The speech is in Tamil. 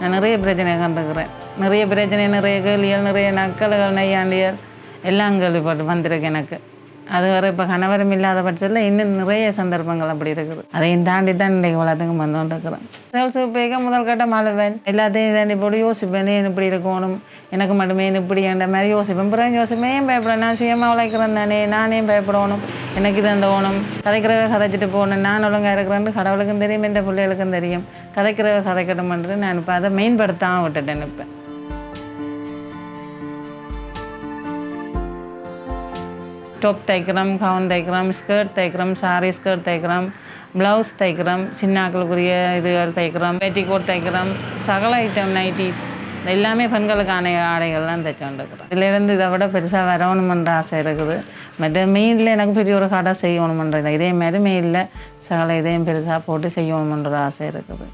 நான் நிறைய பிரச்சனை கண்டுக்கிறேன். நிறைய பிரச்சனை நிறைய கேள்விகள் நிறைய நக்கல்கள் நையாண்டியல் எல்லாம் கேள்விப்பட்டு வந்திருக்கு எனக்கு. அது வரை இப்போ கணவரும் இல்லாத பட்சத்தில் இன்னும் நிறைய சந்தர்ப்பங்கள் அப்படி இருக்குது. அதையும் தாண்டி தான் இன்றைக்கு வளர்த்துக்கும் வந்து சேல்ஸ் போய்க்க முதல் கட்டம் அழுவேன் எல்லாத்தையும் தாண்டி போட்டு யோசிப்பேன் ஏன் இப்படி இருக்கணும்? எனக்கு மட்டுமே இப்படி என்ற மாதிரி யோசிப்பேன். பிறகு யோசிப்பேன் ஏன் பயப்பட? நான் சுயமாக உழைக்கிறேன் தானே நானே பயப்படணும்? எனக்கு இது அந்த ஓணம். கதைக்கிறவ கதைச்சிட்டு போகணும். நான் ஒழுங்காக இருக்கிறேன்னு கடவுளுக்கும் தெரியும் என் பிள்ளைகளுக்கும் தெரியும். கதைக்கிறவ கதைக்கணும்ன்றது நான் இப்போ அதை மெயின்படுத்தாமல் விட்டுட்டேன் இப்போ. டாப் தைக்கிறோம் கவுன் தைக்கிறோம் ஸ்கர்ட் தைக்கிறோம் சாரி ஸ்கர்ட் தைக்கிறோம் ப்ளவுஸ் தைக்கிறோம் சின்னாக்களுக்குரிய இதுகள் தைக்கிறோம் பெட்டிகோட் தைக்கிறோம் சகல ஐட்டம் நைட்டிஸ் எல்லாமே பெண்களுக்கான ஆடைகள்லாம் தைச்சோண்டிருக்கிறோம் இதுலேருந்து இதை விட பெருசாக வரணுமென்ற ஆசை இருக்குது. மற்ற மெயினில் எனக்கு பெரிய ஒரு கடை செய்யணுமென்றது இதே மாதிரி மெயிலில் சகல இதையும் பெருசாக போட்டு செய்யணுமென்ற ஆசை இருக்குது.